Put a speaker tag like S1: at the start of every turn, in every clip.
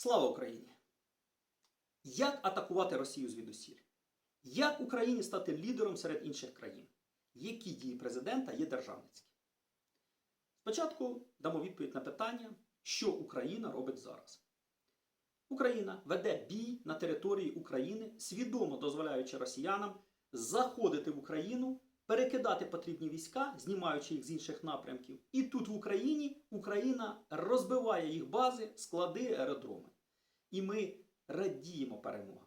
S1: Слава Україні! Як атакувати Росію звідусіль? Як Україні стати лідером серед інших країн? Які дії президента є державницькі? Спочатку дамо відповідь на питання, що Україна робить зараз. Україна веде бій на території України, свідомо дозволяючи росіянам заходити в Україну, перекидати потрібні війська, знімаючи їх з інших напрямків. І тут в Україні Україна розбиває їх бази, склади, аеродроми. І ми радіємо перемогам.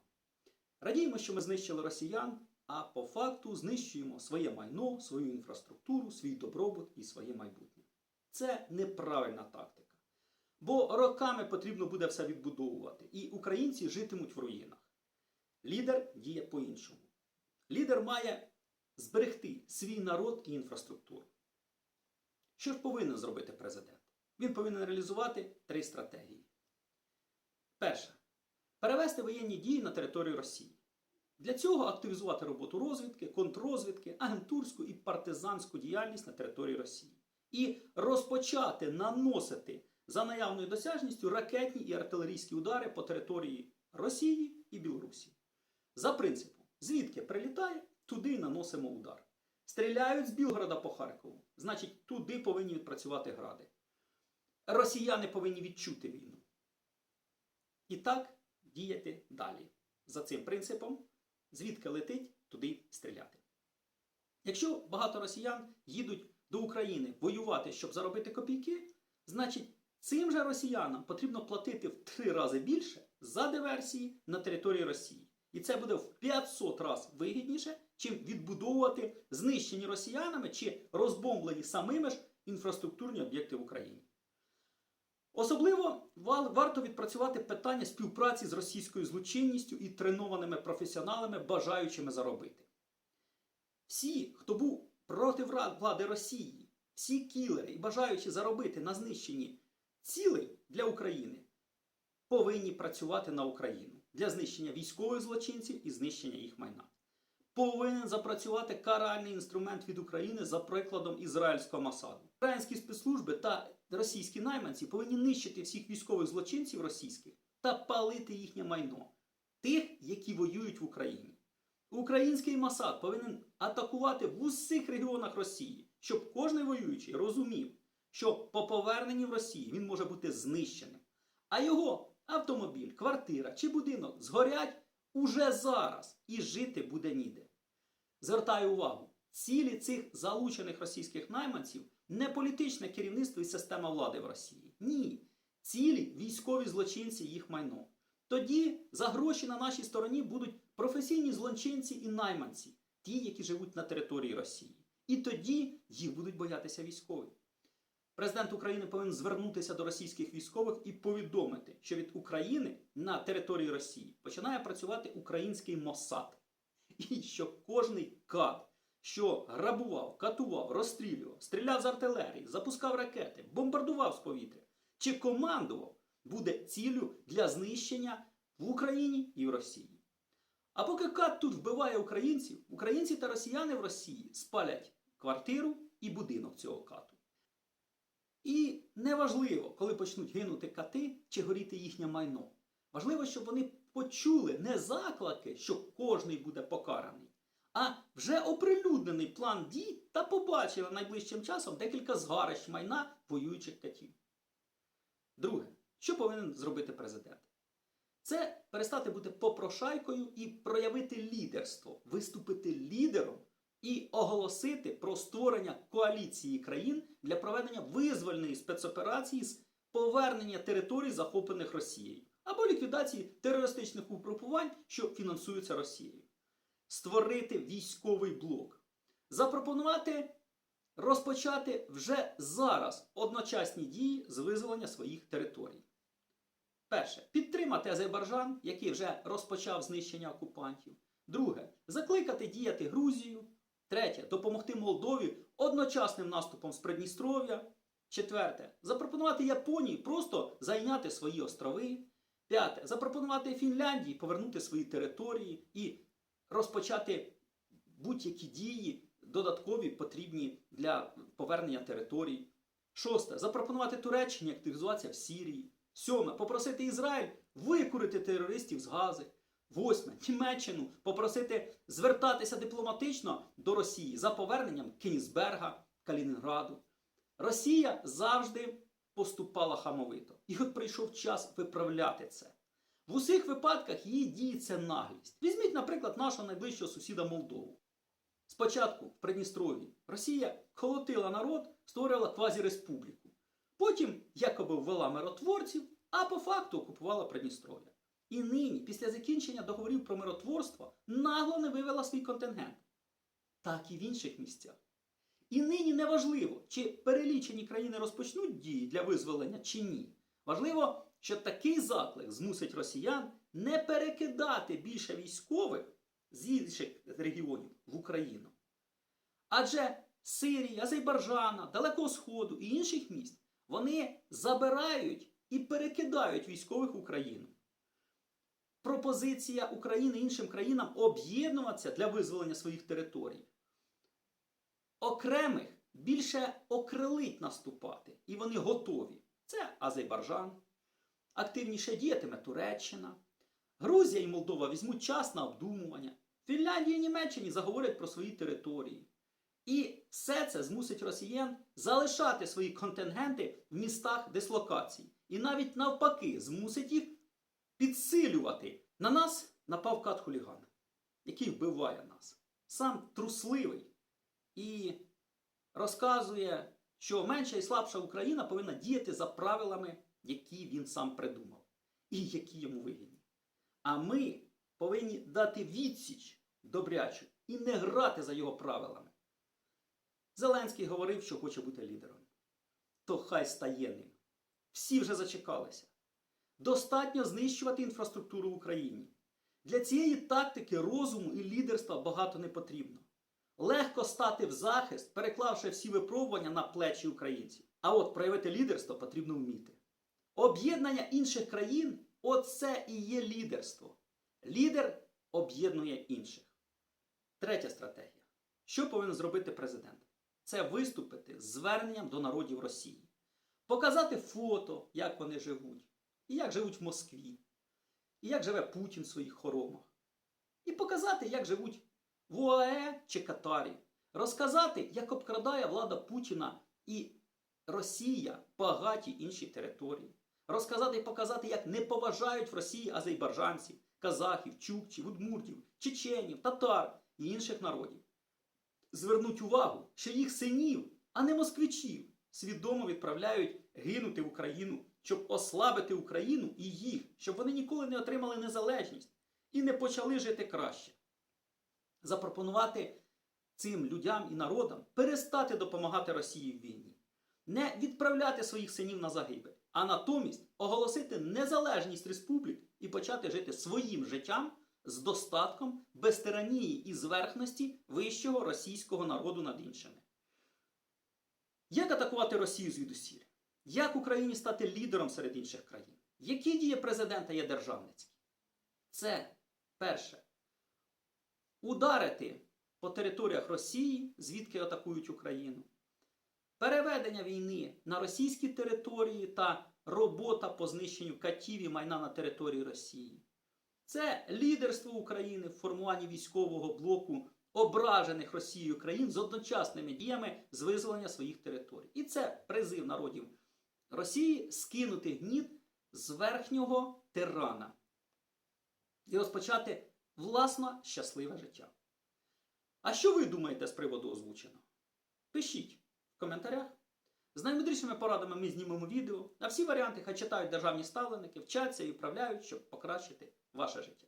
S1: Радіємо, що ми знищили росіян, а по факту знищуємо своє майно, свою інфраструктуру, свій добробут і своє майбутнє. Це неправильна тактика. Бо роками потрібно буде все відбудовувати, і українці житимуть в руїнах. Лідер діє по-іншому. Лідер має зберегти свій народ і інфраструктуру. Що ж повинен зробити президент? Він повинен реалізувати три стратегії. Перше. Перевести воєнні дії на територію Росії. Для цього активізувати роботу розвідки, контррозвідки, агентурську і партизанську діяльність на території Росії. І розпочати наносити за наявною досяжністю ракетні і артилерійські удари по території Росії і Білорусі. За принципом, звідки прилітає, туди наносимо удар. Стріляють з Білгорода по Харкову, значить, туди повинні відпрацювати гради. Росіяни повинні відчути війну. І так діяти далі. За цим принципом, звідки летить, туди стріляти. Якщо багато росіян їдуть до України воювати, щоб заробити копійки, значить цим же росіянам потрібно платити в три рази більше за диверсії на території Росії. І це буде в 500 разів вигідніше, чим відбудовувати знищені росіянами чи розбомблені самими ж інфраструктурні об'єкти в Україні. Особливо варто відпрацювати питання співпраці з російською злочинністю і тренованими професіоналами, бажаючими заробити. Всі, хто був проти влади Росії, всі кілери і бажаючи заробити на знищенні цілей для України, повинні працювати на Україну для знищення військових злочинців і знищення їх майна. Повинен запрацювати каральний інструмент від України за прикладом ізраїльського Масаду. Українські спецслужби та російські найманці повинні нищити всіх військових злочинців російських та палити їхнє майно, тих, які воюють в Україні. Український Масад повинен атакувати в усіх регіонах Росії, щоб кожен воюючий розумів, що по поверненні в Росію він може бути знищеним. А його автомобіль, квартира чи будинок згорять уже зараз і жити буде ніде. Звертаю увагу, цілі цих залучених російських найманців не політичне керівництво і система влади в Росії. Ні. Цілі військові злочинці їх майно. Тоді за гроші на нашій стороні будуть професійні злочинці і найманці, ті, які живуть на території Росії. І тоді їх будуть боятися військові. Президент України повинен звернутися до російських військових і повідомити, що від України на території Росії починає працювати український Моссад. І що кожний кат, що грабував, катував, розстрілював, стріляв з артилерії, запускав ракети, бомбардував з повітря чи командував, буде ціллю для знищення в Україні і в Росії. А поки кат тут вбиває українців, українці та росіяни в Росії спалять квартиру і будинок цього кату. І неважливо, коли почнуть гинути кати чи горіти їхнє майно. Важливо, щоб вони почули не заклики, що кожний буде покараний, а вже оприлюднений план дій та побачили найближчим часом декілька згарищ майна воюючих катів. Друге, що повинен зробити президент? Це перестати бути попрошайкою і проявити лідерство, виступити лідером і оголосити про створення коаліції країн для проведення визвольної спецоперації з повернення територій, захоплених Росією, або ліквідації терористичних угрупувань, що фінансуються Росією. Створити військовий блок, запропонувати розпочати вже зараз одночасні дії з визволення своїх територій. Перше, підтримати Азербайджан, який вже розпочав знищення окупантів. Друге, закликати діяти Грузію. Третє, допомогти Молдові одночасним наступом з Придністров'я. Четверте, запропонувати Японії просто зайняти свої острови. П'яте, запропонувати Фінляндії повернути свої території і розпочати будь-які дії додаткові потрібні для повернення територій. Шосте, запропонувати Туреччині активізуватися в Сірії. Сьоме попросити Ізраїль викурити терористів з Гази. Восьме Німеччину попросити звертатися дипломатично до Росії за поверненням Кенісберга, Калінінграду. Росія завжди поступала хамовито. І от прийшов час виправляти це. В усіх випадках її діє це наглість. Візьміть, наприклад, нашого найближчого сусіда Молдову. Спочатку в Придністров'ї Росія колотила народ, створювала квазіреспубліку. Потім якоби ввела миротворців, а по факту окупувала Придністров'я. І нині, після закінчення договорів про миротворство, нагло не вивела свій контингент. Так і в інших місцях. І нині не важливо, чи перелічені країни розпочнуть дії для визволення чи ні. Важливо, що такий заклик змусить росіян не перекидати більше військових з інших регіонів в Україну. Адже Сирії, Азербайджана, Далекого Сходу і інших міст вони забирають і перекидають військових в Україну. Пропозиція України іншим країнам об'єднуватися для визволення своїх територій. Окремих більше окрилить наступати, і вони готові. Це Азербайджан. Активніше діятиме Туреччина. Грузія і Молдова візьмуть час на обдумування. Фінляндія і Німеччині заговорять про свої території. І все це змусить росіян залишати свої контингенти в містах дислокацій. І навіть навпаки змусить їх підсилювати. На нас напав кат хуліган, який вбиває нас. Сам трусливий і розказує, що менша і слабша Україна повинна діяти за правилами, які він сам придумав, і які йому вигідні. А ми повинні дати відсіч добрячу і не грати за його правилами. Зеленський говорив, що хоче бути лідером. То хай стає ним. Всі вже зачекалися. Достатньо знищувати інфраструктуру в Україні. Для цієї тактики розуму і лідерства багато не потрібно. Легко стати в захист, переклавши всі випробування на плечі українців. А от проявити лідерство потрібно вміти. Об'єднання інших країн оце і є лідерство. Лідер об'єднує інших. Третя стратегія. Що повинен зробити президент? Це виступити з зверненням до народів Росії, показати фото, як вони живуть, і як живуть в Москві, і як живе Путін в своїх хоромах, і показати, як живуть в УАЕ чи Катарі, розказати, як обкрадає влада Путіна і Росія багаті інші території, розказати і показати, як не поважають в Росії азербайджанців, казахів, чукчів, удмуртів, чеченів, татар і інших народів. Звернуть увагу, що їх синів, а не москвичів, свідомо відправляють гинути в Україну, щоб ослабити Україну і їх, щоб вони ніколи не отримали незалежність і не почали жити краще. Запропонувати цим людям і народам перестати допомагати Росії в війні, не відправляти своїх синів на загибель, а натомість оголосити незалежність республік і почати жити своїм життям з достатком, без тиранії і зверхності вищого російського народу над іншими. Як атакувати Росію звідусіль? Як Україні стати лідером серед інших країн? Які дії президента є державницькі? Це перше. Ударити по територіях Росії, звідки атакують Україну. Переведення війни на російські території та робота по знищенню катів і майна на території Росії. Це лідерство України в формуванні військового блоку ображених Росією країн з одночасними діями з визволення своїх територій. І це призив народів Росії скинути гніт з верхнього тирана і розпочати власне щасливе життя. А що ви думаєте з приводу озвученого? Пишіть в коментарях. З наймудрішими порадами ми знімемо відео, а всі варіанти хай читають державні ставленики, вчаться і управляють, щоб покращити ваше життя.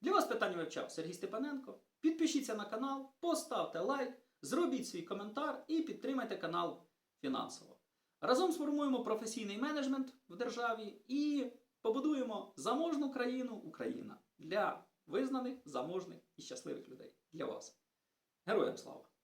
S1: Для вас питання вивчав Сергій Степаненко. Підпишіться на канал, поставте лайк, зробіть свій коментар і підтримайте канал фінансово. Разом сформуємо професійний менеджмент в державі і побудуємо заможну країну Україна для визнаних, заможних і щасливих людей. Для вас. Героям слава!